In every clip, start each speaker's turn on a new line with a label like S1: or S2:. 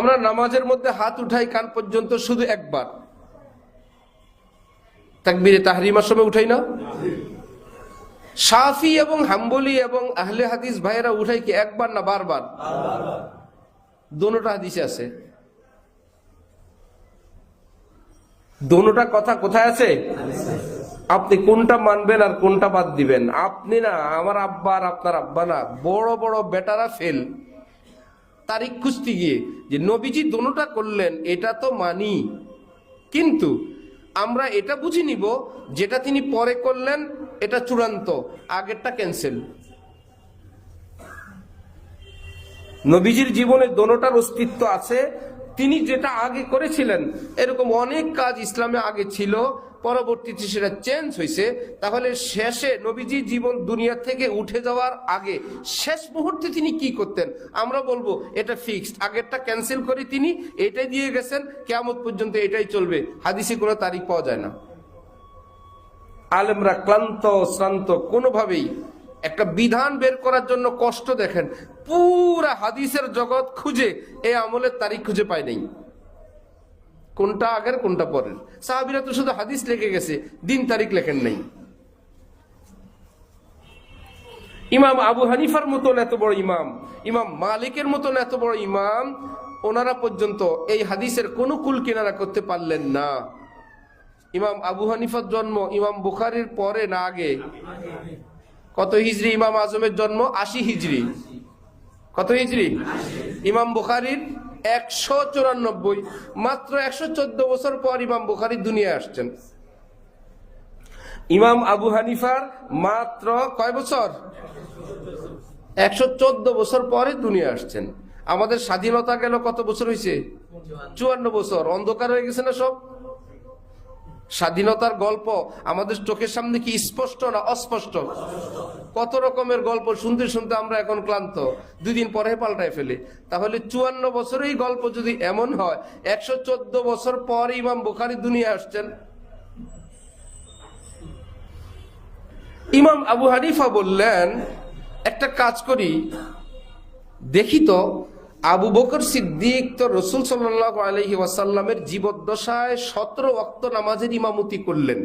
S1: আমরা নামাজের মধ্যে হাত উঠাই কান পর্যন্ত শুধু একবার। তাকবিরে তাহরিমার সময় উঠাই না? সাফি এবং হাম্বলি এবং আহলে হাদিস ভাইয়েরা উঠাই কি একবার না বারবার? দোনোটা হাদিসে আছে। দোনোটা কথা কোথায় আছে? আপনি কোনটা মানবেন আর কোনটা বাদ দিবেন? আপনি না, আমার আব্বা আর আপনার আব্বা না, বড় বড় বেটারা ফেল। তারিখ খুঁজতে গিয়ে যে নবীজি দোনোটা করলেন, এটা তো মানি। কিন্তু আমরা এটা বুঝে নিব, যেটা তিনি পরে করলেন, এটা চূড়ান্ত, আগেরটা ক্যান্সেল নবীজির জীবনে দোনোটার অস্তিত্ব আছে। তিনি যেটা আগে করেছিলেন, এরকম অনেক কাজ ইসলামে আগে ছিল। পরবর্তীতে সেটা চেঞ্জ হয়েছে তাহলে শেষে নবীজি জীবন দুনিয়া থেকে উঠে যাওয়ার আগে শেষ মুহূর্তে তিনি কি করতেন? আমরা বলব, এটা ফিক্সড আগেরটা ক্যান্সেল করে তিনি এটাই দিয়ে গেছেন কেমন পর্যন্ত এটাই চলবে। হাদিসে কোনো তারিখ পাওয়া যায় না। আলেমরা ক্লান্ত, শ্রান্ত, কোনোভাবেই একটা বিধান বের করার জন্য কষ্ট দেখেন। পুরা হাদিসের জগৎ খুঁজে এই আমলের তারিখ খুঁজে পায় নাই। কোনটা আগের, কোনটা পরের। সাহাবিরা তো শুধু হাদিস লিখে গেছে, দিন তারিখ লেখেন নাই। ইমাম আবু হানিফার মতন এত বড় ইমাম ইমাম মালিকের মতন এত বড় ইমাম, ওনারা পর্যন্ত এই হাদিসের কোনো কুল কিনারা করতে পারলেন না। ইমাম আবু হানিফার জন্ম, ইমাম বুখারির পরে না আগে। কত হিজড়ি ইমাম আজমের জন্ম? আশি হিজড়ি কত হিজড়ি ইমাম বুখারির একশো চুরানব্বই, মাত্র একশো চোদ্দ বছর পর ইমাম বুখারি দুনিয়ায় আসছেন। ইমাম আবু হানিফার মাত্র কয় বছর? একশো চোদ্দ বছর পরে দুনিয়া আসছেন। আমাদের স্বাধীনতা গেল কত বছর হয়েছে? চুয়ান্ন বছর। অন্ধকার হয়ে গেছে না সব? স্বাধীনতার গল্প আমাদের চোখের সামনে কি স্পষ্ট না অস্পষ্ট? কত রকমের গল্প শুনতে শুনতে আমরা এখন ক্লান্ত। দুদিন পরে পাল্টায় ফেলি। তাহলে চুয়ান্ন বছরেই গল্প যদি এমন হয়, একশো চোদ্দ বছর পর ইমাম বুখারি দুনিয়া আসছেন। ইমাম আবু হানিফা বললেন, একটা কাজ করি। দেখি তো, আবু বকর সিদ্দিক তো রসুল সাল্লাহ আলহি ওয়াসাল্লামের জীবদ্দশায় সতেরো অক্ত নামাজের ইমামতি করলেন।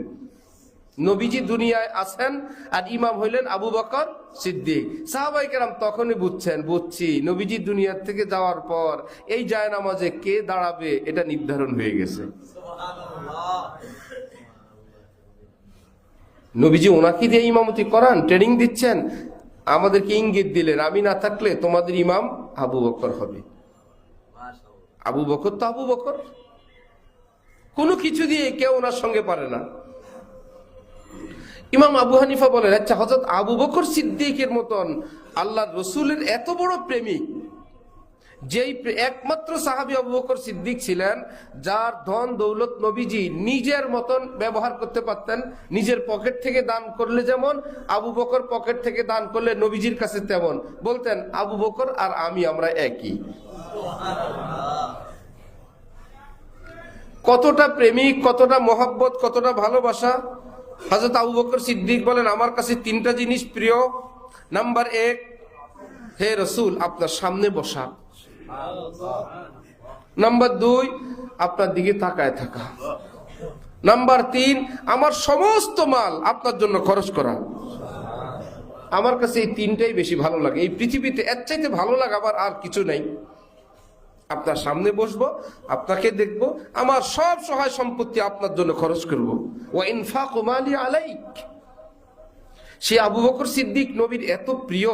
S1: নবীজি দুনিয়ায় আছেন আর ইমাম হইলেন আবু বকর সিদ্দিক। সাহাবাই কেরাম তখনই বুঝছেন, বুঝছি, নবীজি দুনিয়ার থেকে যাওয়ার পর এই জায় নামাজে কে দাঁড়াবে এটা নির্ধারণ হয়ে গেছে। নবীজি ওনাকে দিয়ে ইমামতি করান, ট্রেনিং দিচ্ছেন, আমাদেরকে ইঙ্গিত দিলেন, আমি না থাকলে তোমাদের ইমাম আবু বকর হবে। আবু বকর তো আবু বকর। কোনো কিছু দিয়ে কেউ ওনার সঙ্গে পারে না। ইমাম আবু হানিফা বলেন আচ্ছা হজরত আবু বকর সিদ্দিকের মতন আল্লাহ রসুলের এত বড় প্রেমিক, যেই একমাত্র সাহাবি আবু বকর সিদ্দিক ছিলেন, যার ধন দৌলত নবীজি নিজের মতন ব্যবহার করতে পারতেন, নিজের পকেট থেকে দান করলে যেমন, আবু বকর পকেট থেকে দান করলে নবীজির কাছে তেমন। বলতেন, আবু বকর আর আমি আমরা একই। কতটা প্রেমিক, কতটা মহাব্বত, কতটা ভালোবাসা হজরত আবু বকর সিদ্দিক বলেন, আমার কাছে তিনটা জিনিস প্রিয়। নাম্বার এক, হে রসুল, আপনার সামনে বসা। নাম্বার দুই, আপনার দিকে তাকায় থাকা। নাম্বার তিন, আমার সমস্ত মাল আপনার জন্য খরচ করা। আমার কাছে এই তিনটাই বেশি ভালো লাগে। এই পৃথিবীতে এর চাইতে ভালো লাগে আবার আর কিছু নেই। আপনার সামনে বসবো, আপনাকে দেখব, আমার সব সহায় সম্পত্তি আপনার জন্য খরচ করব। ও ইনফাক মালি আলাইক। সে আবু বকর সিদ্দিক নবীর এত প্রিয়।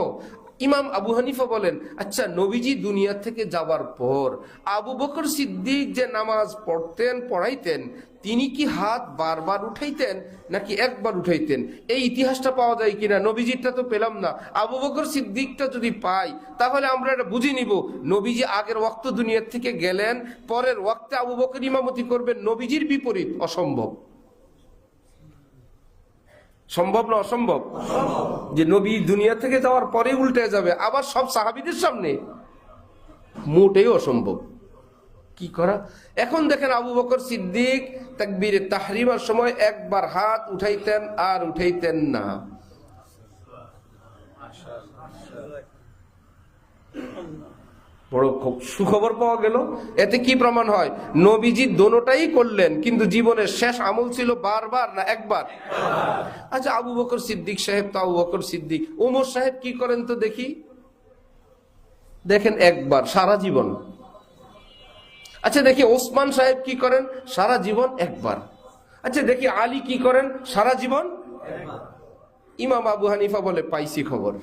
S1: ইমাম আবু হানিফা বলেন আচ্ছা নবীজি দুনিয়া থেকে যাবার পর আবু বকর সিদ্দিক যে নামাজ পড়তেন, পড়াইতেন তিনি কি হাত বারবার উঠাইতেন নাকি একবার উঠাইতেন? এই ইতিহাসটা পাওয়া যায় কিনা? নবীজিরটা তো পেলাম না। আবু বকর সিদ্দিকটা যদি পাই, তাহলে আমরা এটা বুঝে নিব। নবীজি আগের ওয়াক্ত দুনিয়ার থেকে গেলেন, পরের ওয়াক্তে আবু বকর ইমামতি করবেন। নবীজির বিপরীত, অসম্ভব। সম্ভব না অসম্ভব? যে নবী দুনিয়া থেকে যাওয়ার পরে উল্টে যাবে, আবার সব সাহাবিদের সামনে? মোটেই অসম্ভব। কি করা? এখন দেখেন আবু বকর সিদ্দিক তাকবীরে তাহরিমার সময় একবার হাত উঠাইতেন আর উঠাইতেন না। বড় সুখবর পাওয়া গেল। এতে কি প্রমাণ হয়? নবীজি দোনোটাই করলেন, কিন্তু জীবনের শেষ আমল ছিল বারবার না একবার? আচ্ছা আবু বকর সিদ্দিক সাহেব তো আবু বকর সিদ্দিক। ওমর সাহেব কি করেন তো দেখি? দেখেন একবার, সারা জীবন। আচ্ছা দেখি ওসমান সাহেব কি করেন? সারা জীবন একবার। আচ্ছা দেখি আলী কি করেন? সারা জীবন ইমাম আবু হানিফা বলে পাইছি খবর।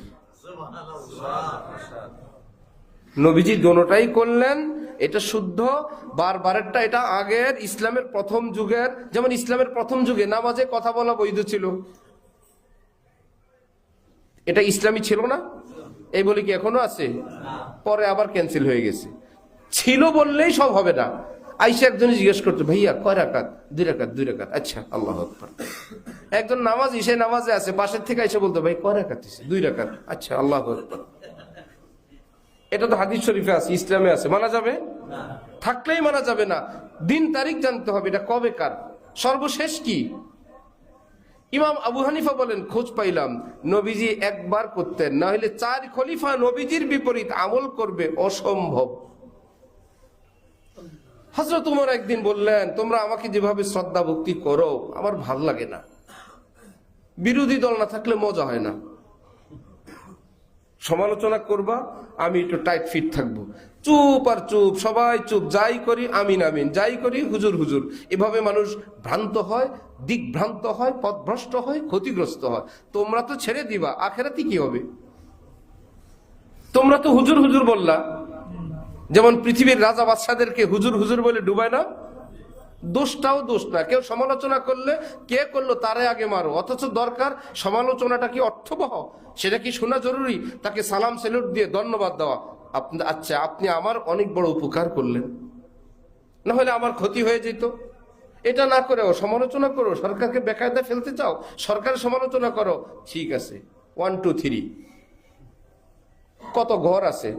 S1: নবীজি দোনোটাই করলেন এটা শুদ্ধ। বারবারেরটা এটা আগের ইসলামের প্রথম যুগের যেমন ইসলামের প্রথম যুগে নামাজে কথা বলা বৈধ ছিল। এটা ইসলামী ছিল না? এই বলে কি এখনও আছে? পরে আবার ক্যান্সেল হয়ে গেছে। ছিল বললেই সব হবে না। আইসা একজন জিজ্ঞেস করতো ভাইয়া কয় রাকাত? দুই রাকাত দুই রাকাত। আচ্ছা আল্লাহ আকবার। একজন নামাজ সে নামাজে আছে পাশের থেকে এসে বলতো ভাই কয় রাকাত দুই রাকাত। আচ্ছা আল্লাহ আকবার। এটা তো হাদিস শরীফে আছে ইসলামে আছে। মানা যাবে? থাকলেই মানা যাবে না। দিন তারিখ জানতে হবে এটা কবে কার? সর্বশেষ কি? ইমাম আবু হানিফা বলেন খোঁজ পাইলাম নবীজি একবার করতেন না হলে চার খলিফা নবীজির বিপরীত আমল করবে অসম্ভব। হজরত উমর একদিন বললেন, তোমরা আমাকে যেভাবে শ্রদ্ধা ভক্তি করো, আমার ভালো লাগে না। বিরোধী দল না থাকলে মজা হয় না। সমালোচনা করবা, আমি একটু টাইট ফিট থাকব। চুপ আর চুপ, সবাই চুপ, যাই করি আমিন আমিন, যাই করি হুজুর হুজুর। এভাবে মানুষ ভ্রান্ত হয়, দিকভ্রান্ত হয়, পথভ্রষ্ট হয়, ক্ষতিগ্রস্ত হয়। তোমরা তো ছেড়ে দিবা, আখেরাতে কি হবে? তোমরা তো হুজুর হুজুর বললা। যেমন পৃথিবীর রাজা বাদশাদেরকে হুজুর হুজুর বলে ডুবায় না। দোষটাও দোষ না। কেউ সমালোচনা করলে কে করল তারে আগে মারো। অথচ দরকার সমালোচনাটা কি অর্থবহ? সেটা কি শোনা জরুরি? তাকে সালাম, সেলুট দিয়ে ধন্যবাদ দেওয়া। আপনি আচ্ছা আপনি আমার অনেক বড় উপকার করলেন। না হলে আমার ক্ষতি হয়ে যেত। এটা না করেও সমালোচনা করো। সরকারকে বেকায়দা ফেলতে চাও। সরকার সমালোচনা করো। ঠিক আছে। ওয়ান টু থ্রি কত ঘর আছে।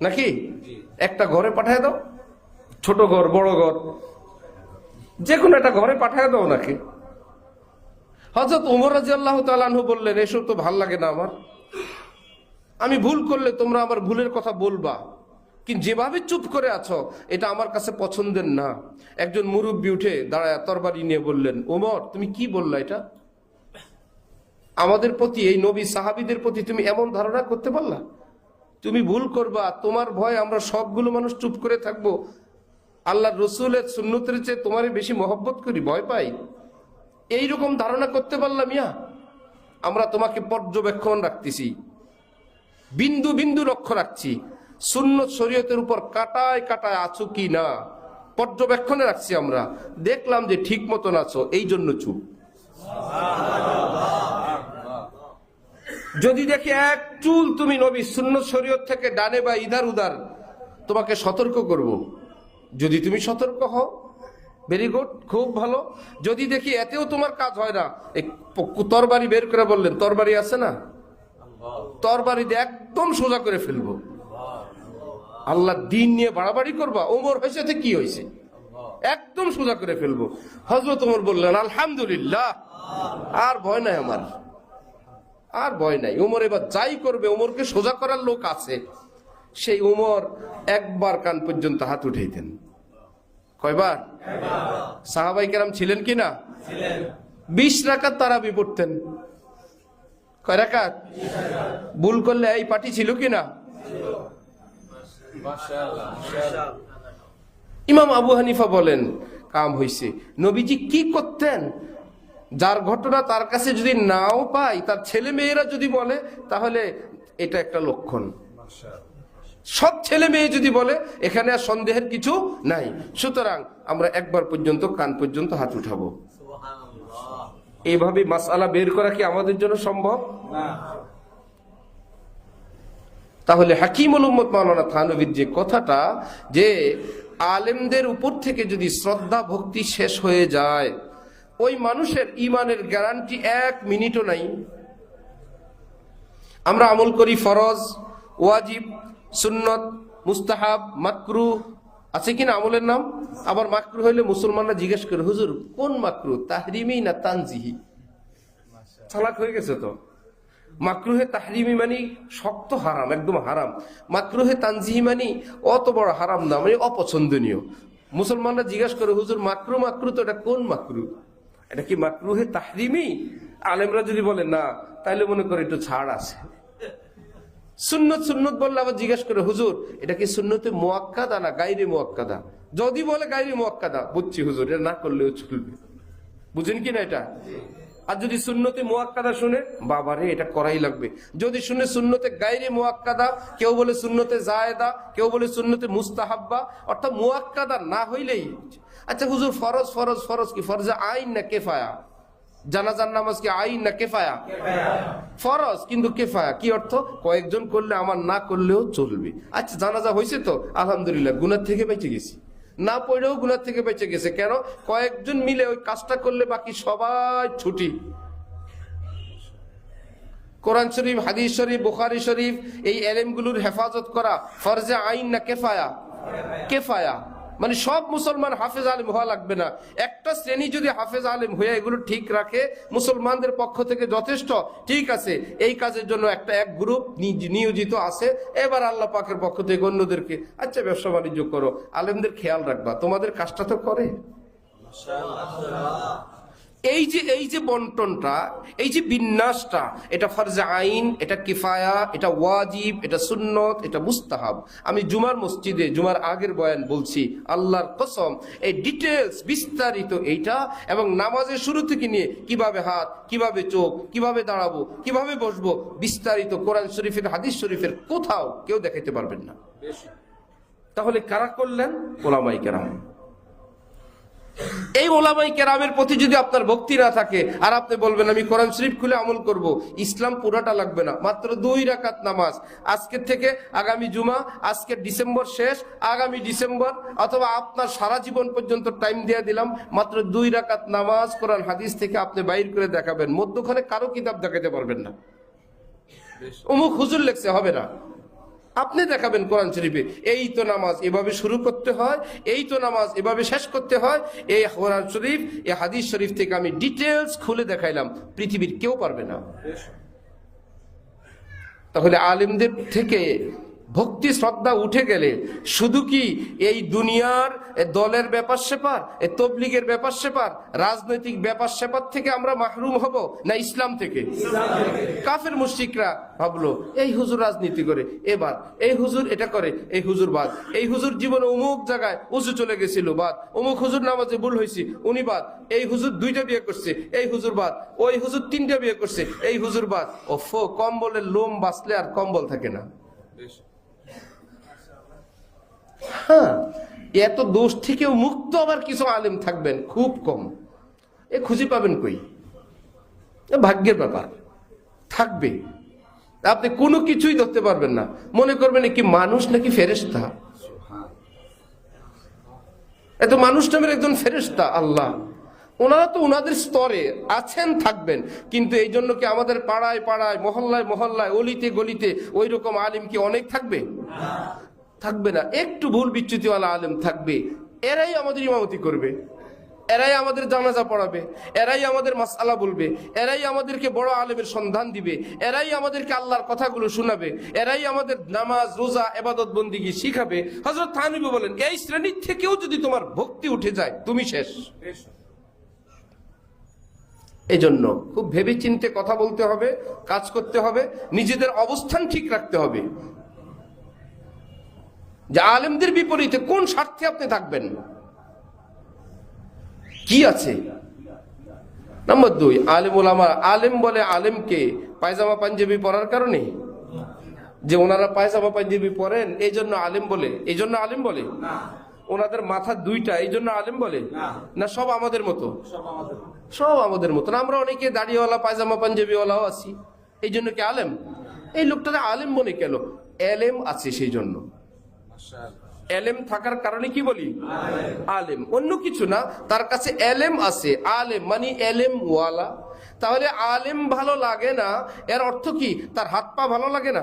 S1: নাকি? একটা ঘরে পাঠায় দাও। ছোট ঘর, বড় ঘর। যে কোনো একটা ঘরে পাঠায় দাও নাকি। হজরত উমর রাজি আল্লাহ তালু বললেন, এসব তো ভালো লাগে না আমার। আমি ভুল করলে তোমরা আমার ভুলের কথা বলবা। কিন্তু যেভাবে চুপ করে আছো, এটা আমার কাছে পছন্দের না। একজন মুরব্বী উঠে দাঁড়ায় তরবারি নিয়ে বললেন ওমর তুমি কি বললা এটা? আমাদের প্রতি, এই নবী সাহাবিদের প্রতি তুমি এমন ধারণা করতে পারলা? তুমি ভুল করবা, তোমার ভয়, আমরা সবগুলো মানুষ চুপ করে থাকব। আল্লাহ রসুলের সুন্নতের চেয়ে তোমারই বেশি মহব্বত করি, ভয় পাই। এইরকম ধারণা করতে পারলাম ইয়া আমরা তোমাকে পর্যবেক্ষণ রাখতেছি। বিন্দু বিন্দু লক্ষ্য রাখছি। সুন্নত শরীয়তের উপর কাটায় কাটায় আছো কি না? পর্যবেক্ষণে রাখছি আমরা। দেখলাম যে ঠিক মতন আছো এই জন্য চুপ। যদি দেখি এক চুল তুমি নবী শূন্য শরীয়ত থেকে ডানে বা ইধার উদার তোমাকে সতর্ক করব। যদি তুমি সতর্ক হও ভেরি গুড খুব ভালো। যদি দেখি এতেও তোমার কাজ হয় না তরবারি বের করে বললেন, তরবারি আছে না? তরবারি একদম সোজা করে ফেলব। আল্লাহ দিন নিয়ে বাড়াবাড়ি করবা, ওমর হয়েছে তো কি হয়েছে? একদম সোজা করে ফেলব। হজরত ওমর বললেন, আলহামদুলিল্লাহ। আর ভয় নাই আমার। আর ভয় নাই। উমর এবার যাই করবে, উমরকে সোজা করার লোক আছে। সেই উমর একবার কান পর্যন্ত হাত উঠাইতেন। কয়বার? সাহাবাই কেরাম ছিলেন কি না? বিশ রাকাত তারা বিপড়তেন কয় রাকাত? ভুল করলে এই পার্টি ছিল কি না? ইমাম আবু হানিফা বলেন, কাম হইছে। নবীজি কি করতেন? যার ঘটনা তার কাছে যদি নাও পাই তার ছেলে মেয়েরা যদি বলে তাহলে এটা একটা লক্ষণ। সব ছেলে মেয়ে যদি বলে এখানে আর সন্দেহের কিছু নাই। সুতরাং আমরা একবার পর্যন্ত কান পর্যন্ত হাত উঠাবো। এইভাবে মাসালা বের করা কি আমাদের জন্য সম্ভব? তাহলে হাকিমুল উম্মত মাওলানা থানবীর যে কথাটা যে আলেমদের উপর থেকে যদি শ্রদ্ধা ভক্তি শেষ হয়ে যায় ওই মানুষের ইমানের গ্যারান্টি এক মিনিটও নাই। আমরা আমল করি ফরজ, ওয়াজিব, সুন্নত, মুস্তাহাব, মাকরু। আছে কিনা আমলের নাম? আবার মাকরু হইলে মুসলমানরা জিজ্ঞেস করে, হুজুর, কোন মাকরু? তাহরিমি না তানজিহি? চালাক হয়ে গেছে তো। মাকরুহে তাহরিমি মানে শক্ত হারাম, একদম হারাম। মাকরুহে তানজিহি মানে অত বড় হারাম না মানে অপছন্দনীয়। মুসলমানরা জিজ্ঞাসা করে, হুজুর, মাকরু মাকরু তো এটা কোন মাকরু? এটা কি মাকরুহে তাহরিমি? আলেমরা যদি বলে না তাহলে মনে করে একটু ছাড় আছে। সুন্নত সুন্নত বললে আবার জিজ্ঞেস করে, হুজুর, এটা কি সুন্নতে মোয়াক্কাদা না গাইরে মোয়াক্কাদা? যদি বলে গাইরে মোয়াক্কাদা, বুঝছি হুজুর, এটা না করলেও চলবে। বুঝেন কি না এটা? আর যদি সুন্নতে মোয়াক্কাদা শুনে, বাবারে, এটা করাই লাগবে। যদি শুনে সুন্নতে গাইরে মোয়াক্কাদা, কেউ বলে সুন্নতে জায়দা, কেউ বলে সুন্নতে মুস্তাহাব্বা, অর্থাৎ মোয়াক্কাদা না হইলেই আচ্ছা হুজুর, ফরজ ফরজ ফরজ কি? ফরজে আইন না কেফায়া? জানাজার নামাজ কি আইন না কেফায়া? ফরজ, কিন্তু কেফায়া। কি অর্থ? কয়েকজন করলে আমার না করলেও চলবে। আচ্ছা জানাজা হয়েছে তো? আলহামদুলিল্লাহ, গুনার থেকে বেঁচে গেছি। না পড়েও গুনার থেকে বেঁচে গেছে। কেন? কয়েকজন মিলে ওই কাজটা করলে বাকি সবাই ছুটি। কোরআন শরীফ, হাদিস শরীফ, বুখারি শরীফ, এই এলেমগুলোর হেফাজত করা ফরজে আইন না কেফায়া? কেফায়া। মানে সব মুসলমান হাফেজ আলিম হওয়া লাগবে না। একটা শ্রেণি যদি হাফেজ আলিম হয়ে এগুলো ঠিক রাখে, মুসলমানদের পক্ষ থেকে যথেষ্ট, ঠিক আছে। এই কাজের জন্য একটা এক গ্রুপ নিয়োজিত আছে, এবার আল্লাহ পাকের পক্ষ থেকে অন্যদেরকে আচ্ছা ব্যবসা বাণিজ্য করো। আলেমদের খেয়াল রাখবা। তোমাদের কাজটা তো করে। এই যে এই যে বন্টনটা এই যে বিন্যাসটা এটা ফরজে আইন এটা কিফায়া এটা ওয়াজিব এটা সুন্নত এটা মুস্তাহাব। আমি জুমার মসজিদে জুমার আগের বয়ান বলছি আল্লাহর কসম এই ডিটেলস বিস্তারিত এইটা এবং নামাজের শুরু থেকে নিয়ে কীভাবে হাত কীভাবে চোখ কীভাবে দাঁড়াবো কীভাবে বসবো বিস্তারিত কোরআন শরীফের হাদিস শরীফের কোথাও কেউ দেখাইতে পারবেন না। তাহলে কারা করলেন? ওলামাই কেরাম। এই ওলামাই কেরামের প্রতি যদি আপনার ভক্তি না থাকে আর আপনি বলবেন আমি কোরআন শরীফ খুলে আমল করব ইসলাম পুরাটা লাগবে না। মাত্র দুই রাকাত নামাজ। আজকের থেকে আগামী জুমা আজকে ডিসেম্বর শেষ আগামী ডিসেম্বর অথবা আপনার সারা জীবন পর্যন্ত টাইম দিয়ে দিলাম মাত্র দুই রাকাত নামাজ কোরআন হাদিস থেকে আপনি বাইর করে দেখাবেন। মধ্যখানে কারও কিতাব দেখাতে পারবেন না। অমুক হুজুর লেখছে হবে না। আপনি দেখাবেন কোরআন শরীফে, এই তো নামাজ এভাবে শুরু করতে হয়, এই তো নামাজ এভাবে শেষ করতে হয়, এই কোরআন শরীফ, এই হাদিস শরীফ থেকে আমি ডিটেলস খুলে দেখাইলাম, পৃথিবীর কেউ পারবে না। তাহলে আলিমদের থেকে ভক্তি, শ্রদ্ধা উঠে গেলে শুধু কি এই দুনিয়ার দলের ব্যাপার সেপার এ তবলিগের ব্যাপার সেপার রাজনৈতিক ব্যাপার সেপার থেকে আমরা মাহরুম হব না ইসলাম থেকে? কাফের মুশিকরা ভাবলো, এই হুজুর রাজনীতি করে, এবার এই হুজুর এটা করে, এই হুজুর বাদ। এই হুজুর জীবনে অমুক জায়গায় উঁচু চলে গেছিল, বাদ। অমুক হুজুর নামাজে ভুল হয়েছে উনি বাদ। এই হুজুর দুইটা বিয়ে করছে, এই হুজুর বাদ। ওই হুজুর তিনটা বিয়ে করছে, এই হুজুর বাদ। ও কম্বলের লোম বাঁচলে আর কম্বল থাকে না। হ্যাঁ এত দোষ থেকেও মুক্ত আবার কিছু আলেম থাকবেন, খুব কম। এ খুঁজে পাবেন কই? ভাগ্যের ব্যাপার। থাকবে। আপনি কোনো কিছুই ধরতে পারবেন না। মনে করবেন কি মানুষ নাকি ফেরেস্তা এত মানুষ নামের একজন ফেরেস্তা আল্লাহ। ওনারা তো ওনাদের স্তরে আছেন, থাকবেন। কিন্তু এই জন্য কি আমাদের পাড়ায় পাড়ায়, মহল্লায় মহল্লায়, অলিতে গলিতে ওই রকম আলিম কি অনেক থাকবে? থাকবে না। একটু ভুল বিচ্যুতিওয়ালা আলেম থাকবে। এরাই আমাদের ইমামতি করবে। এরাই আমাদের জানাজা পড়াবে। এরাই আমাদের মাসালা বলবে। এরাই আমাদেরকে বড় আলেমের সন্ধান দিবে। এরাই আমাদেরকে আল্লাহর কথাগুলো শোনাবে। এরাই আমাদের নামাজ, রোজা, এবাদত বন্দিগি শিখাবে। হজরত থানিবু বলেন, এই শ্রেণির থেকেও যদি তোমার ভক্তি উঠে যায়, তুমি শেষ। এই জন্য খুব ভেবে চিনতে কথা বলতে হবে, কাজ করতে হবে, নিজেদের অবস্থান ঠিক রাখতে হবে। যে আলেমদের বিপরীতে কোন স্বার্থে আপনি থাকবেন? কি আছে? নম্বর দুই আলেম ওলামা আলেম বলে আলেমকে পায়জামা পাঞ্জাবি পরার কারণে? যে ওনারা পায়জামা পাঞ্জাবি পরেন এই জন্য আলেম বলে। এই জন্য আলেম বলে? ওনাদের মাথা দুইটা এই জন্য আলেম বলে? না। সব আমাদের মতো? সব আমাদের মতো। না আমরা অনেকে দাড়িওয়ালা পায়জামা পাঞ্জাবিওয়ালাও আছি। এই জন্য কি আলেম? এই লোকটাকে আলেম মনে কেন? এলেম আছে সেই জন্য। এলেম থাকার কারণে কি বলি? আলেম। অন্য কিছু না, তার কাছে এলেম আছে। আলেম মানে এলেম ওয়ালা তাহলে আলেম ভালো লাগে না এর অর্থ কি? তার হাত পা ভালো লাগে না?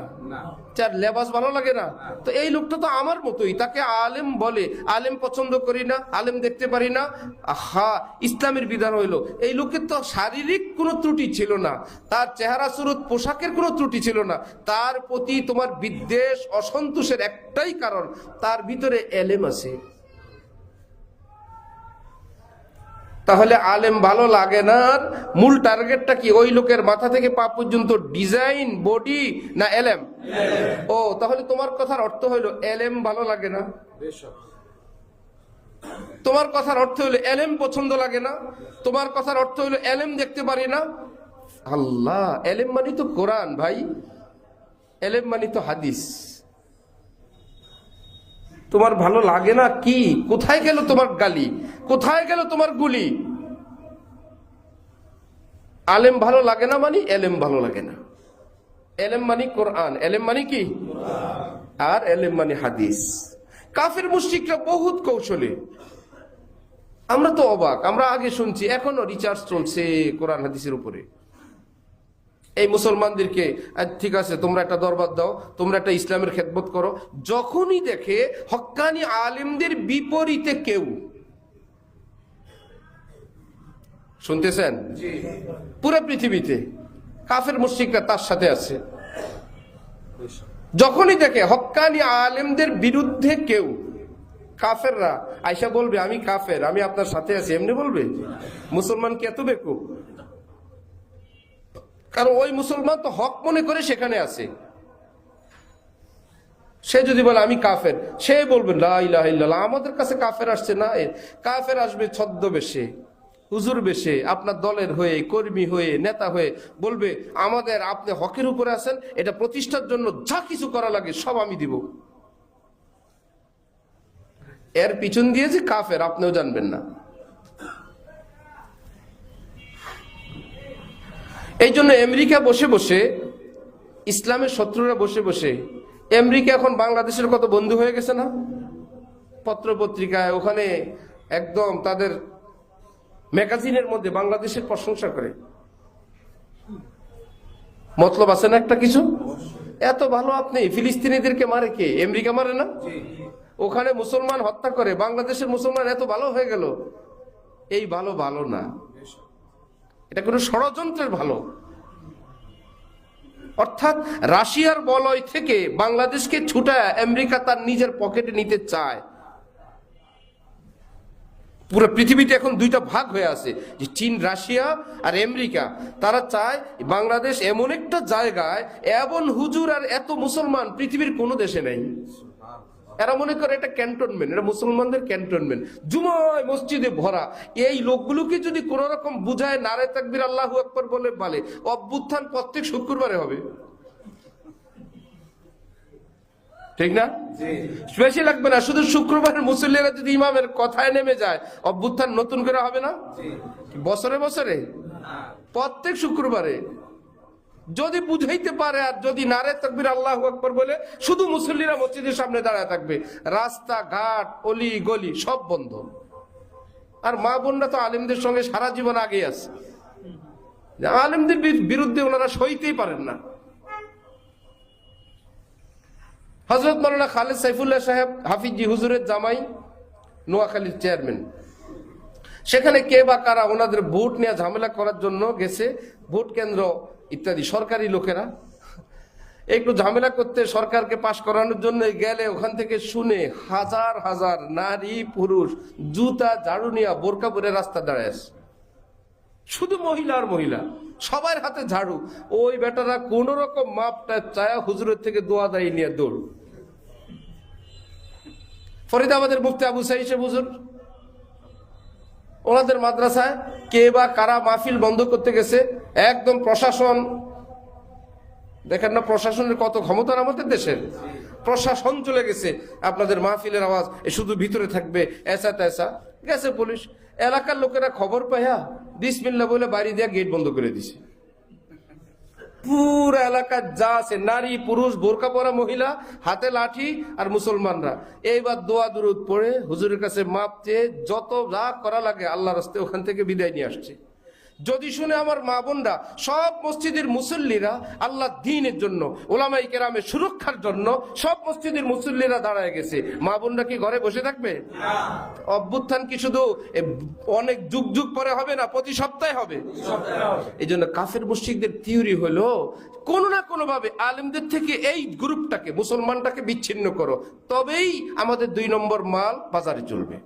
S1: তার লেবাস ভালো লাগে না? তো এই লোকটা তো আমার মতোই তাকে আলেম বলে আলেম পছন্দ করি না আলেম দেখতে পারি না। হা ইসলামের বিধান হইল। এই লোকের তো শারীরিক কোনো ত্রুটি ছিল না তার চেহারা সুরত পোশাকের কোনো ত্রুটি ছিল না। তার প্রতি তোমার বিদ্বেষ অসন্তোষের একটাই কারণ তার ভিতরে এলেম আছে। তাহলে আলেম ভালো লাগে না? মূল টার্গেটটা কি? ওই লোকের মাথা থেকে পা পর্যন্ত ডিজাইন, বডি না এলেম? ও, তাহলে তোমার কথার অর্থ হইল এলেম ভালো লাগে না? তোমার কথার অর্থ হইল এলেম পছন্দ লাগে না? তোমার কথার অর্থ হইল এলেম দেখতে পারি না? আল্লাহ, এলেম মানি তো কোরআন ভাই। এলেম মানি তো হাদিস। তোমার ভালো লাগে না কি? কোথায় গেল তোমার গালি? কোথায় গেল তোমার গুলি? আলেম ভালো লাগে না মানে এলেম ভালো লাগে না। এলেম মানি কোরআন, এলেম মানি কি? আর এলেম মানি হাদিস। কাফের মুশরিকরা বহুত কৌশলে। আমরা তো অবাক, আমরা আগে শুনছি, এখনও রিচার্জ চলছে কোরআন, হাদিসের উপরে। এই মুসলমানদেরকে ঠিক আছে তোমরা একটা দরবার দাও তোমরা একটা ইসলামের খেদমত করো। যখনই দেখে হক্কানি আলেমদের বিপরীতে কেউ। শুনতেছেন? পুরো পৃথিবীতে কাফের মুশরিকরা তার সাথে আছে। যখনই দেখে হক্কানি আলেমদের বিরুদ্ধে কেউ কাফেররা আয়সা বলবে আমি কাফের আমি আপনার সাথে আছি। এমনি বলবে? মুসলমান কি এত বেকুব? কারণ ওই মুসলমান তো হক মনে করে সেখানে আছে। সে যদি বলে, আমি কাফের, সে বলবে, লা ইলাহা আমাদের কাছে কাফের আসছে না কাফের আসবে ছদ্মবেশে, হুজুর বেশে, আপনার দলের হয়ে, কর্মী হয়ে, নেতা হয়ে, বলবে, আমাদের আপনি হকের উপরে আছেন, এটা প্রতিষ্ঠার জন্য যা কিছু করা লাগে সব আমি দিব। এর পিছন দিয়ে যে কাফের, আপনিও জানবেন না। এই জন্য আমেরিকা বসে বসে ইসলামের শত্রুরা বসে বসে আমেরিকা এখন বাংলাদেশের কত বন্ধু হয়ে গেছে না? পত্র পত্রিকায় ওখানে একদম তাদের ম্যাগাজিনের মধ্যে বাংলাদেশের প্রশংসা করে। মতলব আছে না একটা কিছু? এত ভালো আপনি ফিলিস্তিনিদেরকে মারে কে? আমেরিকা মারে না? ওখানে মুসলমান হত্যা করে বাংলাদেশের মুসলমান এত ভালো হয়ে গেল এই ভালো ভালো না। এটা কোনো ষড়যন্ত্রের ভালো। অর্থাৎ রাশিয়ার বলয় থেকে বাংলাদেশকে ছুটায় আমেরিকা তার নিজের পকেটে নিতে চায়। পুরো পৃথিবীতে এখন দুইটা ভাগ হয়ে আছে, যে চীন, রাশিয়া আর আমেরিকা। তারা চায় বাংলাদেশ এমন একটা জায়গায় এমন হুজুর আর এত মুসলমান পৃথিবীর কোনো দেশে নেই। এরা মনে করে এটা ক্যান্টনমেন্ট এটা মুসলমানদের ক্যান্টনমেন্ট। জুমায় মসজিদে ভরা। এই লোকগুলোকে যদি কোন রকম বুঝায় নারে তাকবির আল্লাহ আকবর বলে বলে অভ্যুত্থান প্রত্যেক শুক্রবারে হবে। ঠিক না? বেশি লাগবে না শুধু শুক্রবারের মুসল্লিরা যদি ইমামের কথায় নেমে যায় অভ্যুত্থান নতুন করে হবে না? বছরে বছরে? প্রত্যেক শুক্রবারে। যদি বুঝাইতে পারে আর যদি নারে তাকবির আল্লাহ আকবর বলে, শুধু মুসল্লিরা মসজিদের সামনে দাঁড়ায় থাকবে। রাস্তা ঘাট অলি গলি সব বন্ধ। আর মা বোনরা তো আলিমদের সঙ্গে সারা জীবন আগে আছে। আলিমদের বিরুদ্ধে ওনারা সইতেই পারেন না। হজরত মৌলানা খালেদ সাইফুল্লাহ সাহেব, হাফিজি হুজুরের জামাই, নোয়াখালীর চেয়ারম্যান। সেখানে কে বা কারা ওনাদের ভোট নিয়ে ঝামেলা করার জন্য গেছে। ভোট কেন্দ্র ইত্যাদি, সরকারি লোকেরা। একটু ঝামেলা করতে সরকারকে পাশ করানোর জন্য গেলে ওখান থেকে শুনে হাজার হাজার নারী, পুরুষ, জুতা, ঝাড়ু নিয়ে বোরকা পরে রাস্তা দাঁড়ায়। শুধু মহিলা আর মহিলা, সবার হাতে ঝাড়ু। ওই বেটারা কোন রকম মাপটা চায়া হুজুরের থেকে দোয়া দায়ী নিয়ে দৌড়। ফরিদাবাদের মুফতি আবু সাইসে হুজুর, ওনাদের মাদ্রাসায় কে বা কারা মাহফিল বন্ধ করতে গেছে, একদম প্রশাসন, দেখেন না প্রশাসনের কত ক্ষমতা আমাদের দেশের? প্রশাসন চলে গেছে, আপনাদের মাহফিলের আওয়াজ, এ শুধু ভিতরে থাকবে, এসা তেসা, গেছে পুলিশ, এলাকার লোকেরা খবর পাইয়া বিসমিল্লা বলে বাড়ি দিয়া গেট বন্ধ করে দিছে। পুরো এলাকার যা আছে, নারী, পুরুষ বোরকা পরা মহিলা, হাতে লাঠি আর মুসলমানরা। এইবার দোয়া দুরুদ পড়ে হুজুরের কাছে মাপ চেয়ে যত যা করা লাগে আল্লাহ রাস্তে ওখান থেকে বিদায় নিয়ে আসছে। যদি শুনে আমার মা বোনরা, সব মসজিদের মুসল্লিরা আল্লাহ দিনের জন্য, ওলামাই কেরামের সুরক্ষার জন্য সব মসজিদের মুসল্লিরা দাঁড়ায় গেছে। মা বোনরা কি ঘরে বসে থাকবে? অভ্যুত্থান কি শুধু অনেক যুগ যুগ পরে হবে না, প্রতি সপ্তাহে হবে? এই জন্য কাফের মুশিকদের থিওরি হলো, কোনো না কোনোভাবে আলেমদের থেকে এই গ্রুপটাকে, মুসলমানটাকে বিচ্ছিন্ন করো, তবেই আমাদের দুই নম্বর মাল বাজারে চলবে।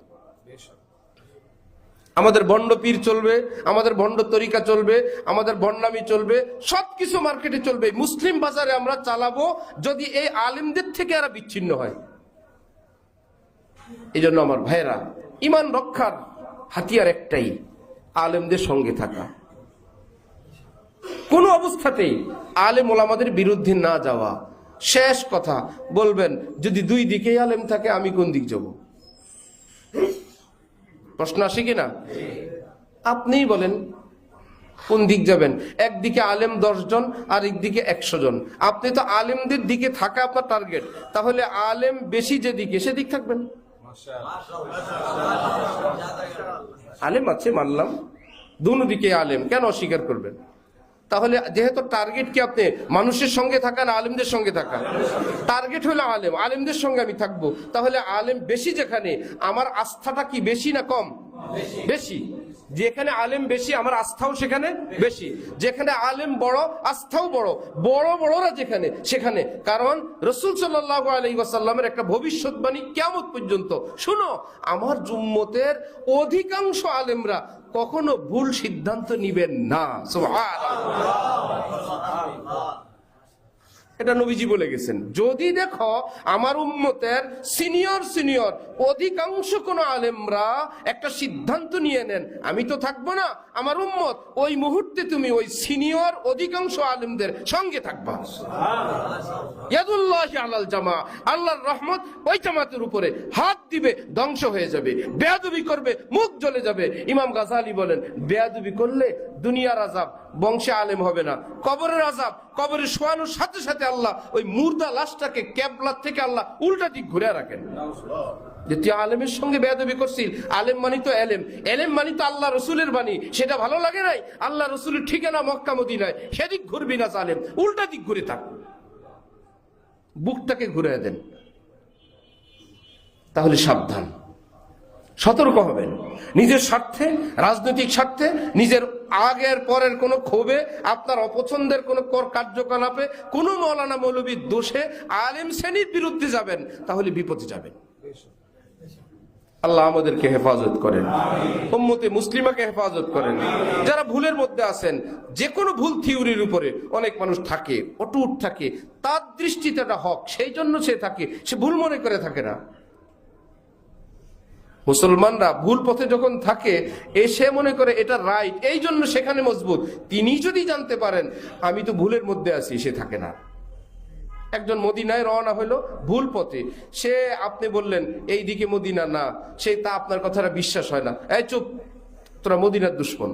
S1: আমাদের ভণ্ড পীর চলবে, আমাদের ভণ্ড তরিকা চলবে, আমাদের ভণ্ডামি চলবে, সবকিছু মার্কেটে চলবে। মুসলিম বাজারে আমরা চালাবো যদি এই আলেমদের থেকে এরা বিচ্ছিন্ন হয়। এই জন্য আমার ভাইরা ইমান রক্ষার হাতিয়ার একটাই, আলেমদের সঙ্গে থাকা। কোন অবস্থাতেই আলেম ওলামাদের বিরুদ্ধে না যাওয়া। শেষ কথা, বলবেন, যদি দুই দিকেই আলেম থাকে, আমি কোন দিক যাব? প্রশ্ন আসে কি না? আপনিই বলেন, কোন দিক যাবেন? একদিকে আলেম দশজন আর একদিকে একশো জন আপনি তো আলেমদের দিকে থাকা আপনার টার্গেট তাহলে আলেম বেশি যেদিকে, সেদিক থাকবেন। আলেম আছে, মানলাম। দুদিকে আলেম, কেন অস্বীকার করবেন? তাহলে যেহেতু টার্গেট কি আপনি? মানুষের সঙ্গে থাকা না আলেমদের সঙ্গে থাকা? টার্গেট হলো আলেম। আলেমদের সঙ্গে আমি থাকব। তাহলে আলেম বেশি যেখানে? আমার আস্থাটা কি বেশি না কম? বেশি। যেখানে আলেম বেশি, আমার আস্থাও সেখানে বেশি। যেখানে আলেম বড়, আস্থাও বড়। বড় বড়রা যেখানে, সেখানে। কারণ রসুল সাল্লাহ আলাইসাল্লামের একটা ভবিষ্যৎবাণী কেমন পর্যন্ত। শুনো, আমার জুম্মতের অধিকাংশ আলেমরা কখনো ভুল সিদ্ধান্ত নিবেন না। এটা নবীজি বলে গেছেন। যদি দেখো আমার উম্মতের সিনিয়র সিনিয়র অধিকাংশ কোন আলেমরা একটা সিদ্ধান্ত নিয়ে নেন আমি তো থাকব না আমার উম্মত ওই মুহূর্তে তুমি ওই সিনিয়র অধিকাংশ আলেমদের সঙ্গে থাকবা। ইয়াদুল্লাহ আলাল জামা আল্লাহর রহমত ওই জামাতের উপরে হাত দিবে ধ্বংস হয়ে যাবে বেয়াদবি করবে মুখ জ্বলে যাবে। ইমাম গাজালি বলেন বেয়াদবি করলে দুনিয়ার আজাব বংশে আলেম হবে না। কবরের আজাব কবরে শোয়ানোর সাথে সাথে আল্লাহ ওই মুর্দা লাশটাকে ক্যাবলার থেকে আল্লাহ উল্টা দিক ঘুরে রাখেন। যে তুই আলেমের সঙ্গে বেয়াদবি করছিস, আলেম মানি তো এলেম এলেম মানি তো আল্লাহ রসুলের বাণী, সেটা ভালো লাগে নাই? আল্লাহ রসুলের ঠিকানা মক্কা মদিনায়, সেদিক ঘুরবি না আলেম উল্টা দিক ঘুরে থাক। বুকটাকে ঘুরে দেন। তাহলে সাবধান। সতর্ক হবেন। নিজের স্বার্থে, রাজনৈতিক স্বার্থে, নিজের আগের পরের কোনো ক্ষোভে, আপনার অপছন্দের কোনো কর কার্যকলাপে, কোনো মৌলানা মৌলবীর দোষে আলেম শ্রেণির বিরুদ্ধে যাবেন, তাহলে বিপদে যাবেন। আল্লাহ আমাদেরকে হেফাজত করেন। উম্মতে মুসলিমাকে হেফাজত করেন। যারা ভুলের মধ্যে আছেন যে কোনো ভুল থিওরির উপরে অনেক মানুষ থাকে, অটুট থাকে, তার দৃষ্টিতে হক, সেই জন্য সে থাকে, সে ভুল মনে করে থাকে না। মুসলমানরা ভুল পথে যখন থাকে, এ সে মনে করে এটা রাইট এই জন্য সেখানে মজবুত। তিনি যদি জানতে পারেন, আমি তো ভুলের মধ্যে আছি, সে থাকে না। একজন মদিনায় রওনা হলো ভুল পথে। সে, আপনি বললেন, এই দিকে মদিনা না, সে তা আপনার কথাটা বিশ্বাস হয় না। এই চুপ, তোরা মদিনার দুশ্মন।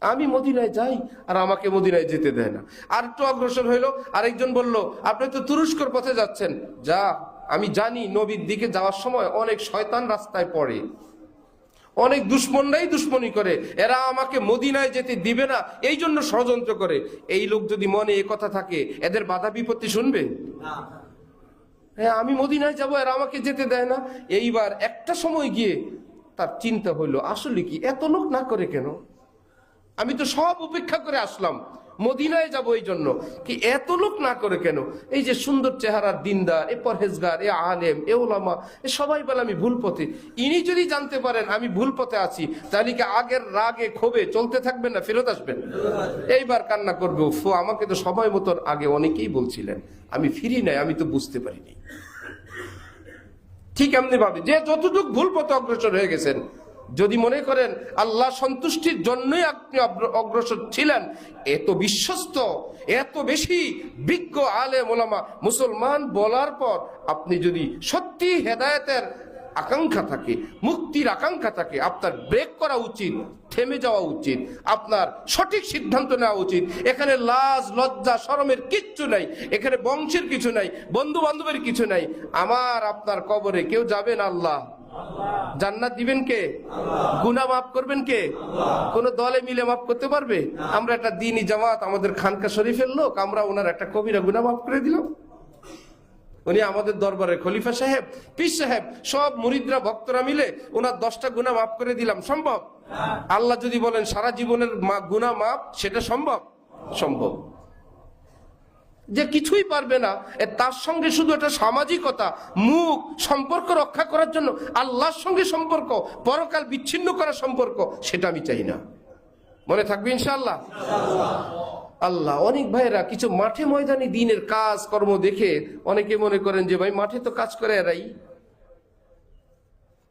S1: আমি মদিনায় যাই, আর আমাকে মদিনায় যেতে দেয় না। আর একটু অগ্রসর হইল, আরেকজন বলল, আপনি তো তুরস্কর পথে যাচ্ছেন। যা আমি জানি নবীর দিকে যাওয়ার সময় অনেক শয়তান রাস্তায় পড়ে। অনেক দুশ্মনরাই দুশ্মনী করে। এরা আমাকে মদিনায় যেতে দিবে না, এই জন্য ষড়যন্ত্র করে। এই লোক যদি মনে এ কথা থাকে, এদের বাধা বিপত্তি শুনবে? হ্যাঁ আমি মদিনায় যাব, এরা আমাকে যেতে দেয় না। এইবার একটা সময় গিয়ে তার চিন্তা হইল, আসলে কি এত লোক না করে কেন? আমি তো সব উপেক্ষা করে আসলাম। মদিনায় যাব এই জন্য। কি এত লোক না করে কেন? এই যে সুন্দর চেহারার দিনদার, এ পরহেজগার, এ আলেম, এ ওলামা, এ সবাই বলে আমি ভুল পথে। ইনি যদি জানতে পারেন আমি ভুল পথে আছি, তাহলে কি আগের রাগে, ক্ষোভে চলতে থাকবেন না, ফেরত আসবেন? এইবার কান্না করবে, উফ, আমাকে তো সময় মতন আগে অনেকেই বলছিলেন, আমি ফিরি নাই, আমি তো বুঝতে পারিনি। ঠিক এমনি ভাবে যে যতটুকু ভুল পথে অগ্রসর হয়ে গেছেন যদি মনে করেন আল্লাহ সন্তুষ্টির জন্যই আপনি অগ্রসর ছিলেন এত বিশ্বস্ত এত বেশি বিজ্ঞ আলে মোলামা মুসলমান বলার পর আপনি যদি সত্যি হেদায়েতের আকাঙ্ক্ষা থাকে, মুক্তির আকাঙ্ক্ষা থাকে, আপনার ব্রেক করা উচিত, থেমে যাওয়া উচিত, আপনার সঠিক সিদ্ধান্ত নেওয়া উচিত, এখানে লাজ, লজ্জা, শরমের কিচ্ছু নাই, এখানে বংশের কিছু নাই বন্ধু বান্ধবের কিছু নাই, আমার আপনার কবরে কেউ যাবেন আল্লাহ। জান্নাত দিবেন কে? গুনা মাফ করবেন কে? কোন দলে মিলে মাফ করতে পারবে? আমরা একটা দিনই জামাত, আমাদের খানকা শরীফের লোক, আমরা ওনার একটা কবিরা গুনা মাফ করে দিলাম। উনি আমাদের দরবারের খলিফা সাহেব, পীর সাহেব, সব মুরিদরা, ভক্তরা মিলে ওনার দশটা গুণা মাফ করে দিলাম। সম্ভব? আল্লাহ যদি বলেন সারা জীবনের গুনাহ মাফ, সেটা সম্ভব? সম্ভব। যে কিছুই পারবে না তার সঙ্গে শুধু একটা সামাজিকতা, মুখ, সম্পর্ক রক্ষা করার জন্য আল্লাহর সঙ্গে সম্পর্ক, পরকাল বিচ্ছিন্ন করার সম্পর্ক, সেটা আমি চাই না। মনে থাকবে ইনশাআল্লাহ? আল্লাহ, অনেক ভাইরা কিছু মাঠে ময়দানি দিনের কাজ, কর্ম দেখে অনেকে মনে করেন যে, ভাই, মাঠে তো কাজ করে এরাই।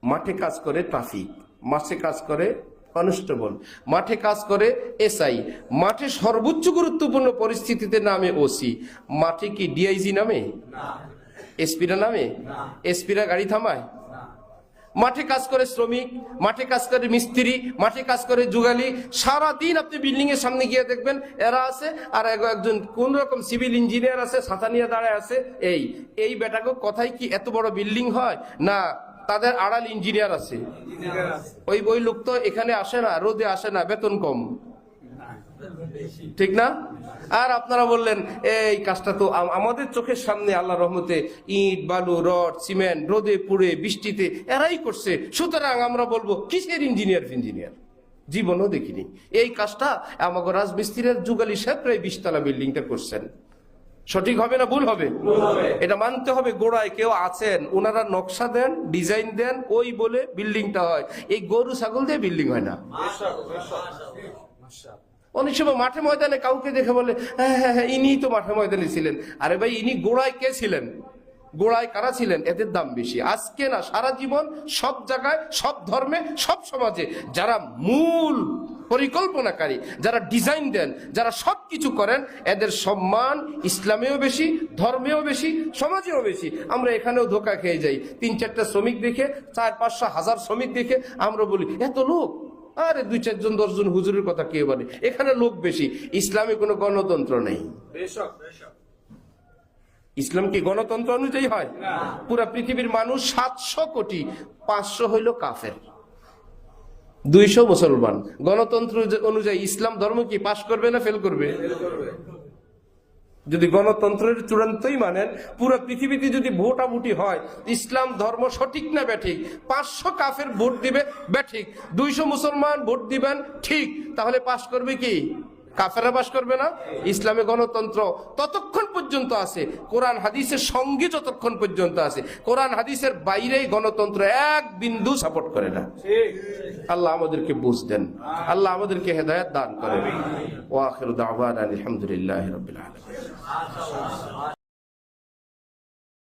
S1: মাঠে কাজ করে ট্রাফিক, মাঠে কাজ করে কনস্টেবল। মাঠে কাজ করে এসআই। মাঠে সর্বোচ্চ গুরুত্বপূর্ণ পরিস্থিতিতে নামে ওসি। মাঠে কি ডিআইজি নামে? এসপিরা নামে? এসপিরা গাড়ি থামায়? মাঠে কাজ করে শ্রমিক মাঠে কাজ করে মিস্ত্রি মাঠে কাজ করে যুগালি। সারা দিন আপনি বিল্ডিং এর সামনে গিয়ে দেখবেন এরা আছে আর একজন কোন রকম সিভিল ইঞ্জিনিয়ার আছে ছাতা নিয়ে দাঁড়ায় আছে এই। এই বেটাকে কথাই কি এত বড় বিল্ডিং হয়? না। তাদের আড়াল ইঞ্জিনিয়ার আছে। ওই ওই লোক তো এখানে আসে না রোদে আসে না বেতন কম। ঠিক না? আর আপনারা বললেন এই কাজটা তো আমাদের চোখের সামনে আল্লাহ রহমতে ইট বালু রড সিমেন্ট রোদে পুড়ে বৃষ্টিতে এরাই করছে। সুতরাং আমরা বলব কিসের ইঞ্জিনিয়ার ইঞ্জিনিয়ার? জীবনও দেখিনি। এই কাজটা আমাকে রাজমিস্ত্রির যুগালি সাহেবরাই বিশতলা বিল্ডিংটা করছেন। সঠিক হবে না ভুল হবে? এটা মানতে হবে গোড়ায় কেউ আছেন ওনারা নকশা দেন, ডিজাইন দেন, ওই বলে বিল্ডিংটা হয়। এই গরু, ছাগল দিয়ে বিল্ডিং হয় না। অনেক সময় মাঠে ময়দানে কাউকে দেখে বলে হ্যাঁ হ্যাঁ হ্যাঁ ইনি তো মাঠে ময়দানে ছিলেন। আরে ভাই, ইনি গোড়ায় কে ছিলেন? গোড়ায় কারা ছিলেন? এদের দাম বেশি। আজকে না, সারা জীবন সব জায়গায়, সব ধর্মে, সব সমাজে যারা মূল পরিকল্পনাকারী যারা ডিজাইন দেন যারা সব কিছু করেন এদের সম্মান ইসলামেও বেশি ধর্মেও বেশি সমাজেও বেশি। আমরা এখানেও ধোকা খেয়ে যাই। তিন চারটা শ্রমিক দেখে চার পাঁচশো হাজার শ্রমিক দেখে আমরা বলি এত লোক? আরে দুই চারজন দশজন হুজুরের কথা কে বলে? এখানে লোক বেশি। ইসলামে কোনো গণতন্ত্র নেই। ইসলাম কি গণতন্ত্র অনুযায়ী হয়? পুরা পৃথিবীর মানুষ সাতশো কোটি পাঁচশো হইল কাফের। দুইশো মুসলমান। গণতন্ত্র অনুযায়ী ইসলাম ধর্ম কি পাশ করবে না ফেল করবে? যদি গণতন্ত্রের চূড়ান্তই মানেন, পুরো পৃথিবীতে যদি ভোটাভুটি হয়, ইসলাম ধর্ম সঠিক না ব্যাঠিক? পাঁচশো কাফের ভোট দিবে, ব্যাঠিক। দুইশো মুসলমান ভোট দিবেন, ঠিক। তাহলে পাশ করবে কি? কাফেরা বাস করবে না? ইসলামে গণতন্ত্র ততক্ষণ পর্যন্ত আছে। কোরআন হাদিসের সঙ্গে যতক্ষণ পর্যন্ত আছে। কোরআন হাদিসের বাইরেই গণতন্ত্র এক বিন্দু সাপোর্ট করে না। আল্লাহ আমাদেরকে বুঝ দেন। আল্লাহ আমাদেরকে হেদায়ত দান করেন। ওয়াখির দাওয়ানা আলহামদুলিল্লাহ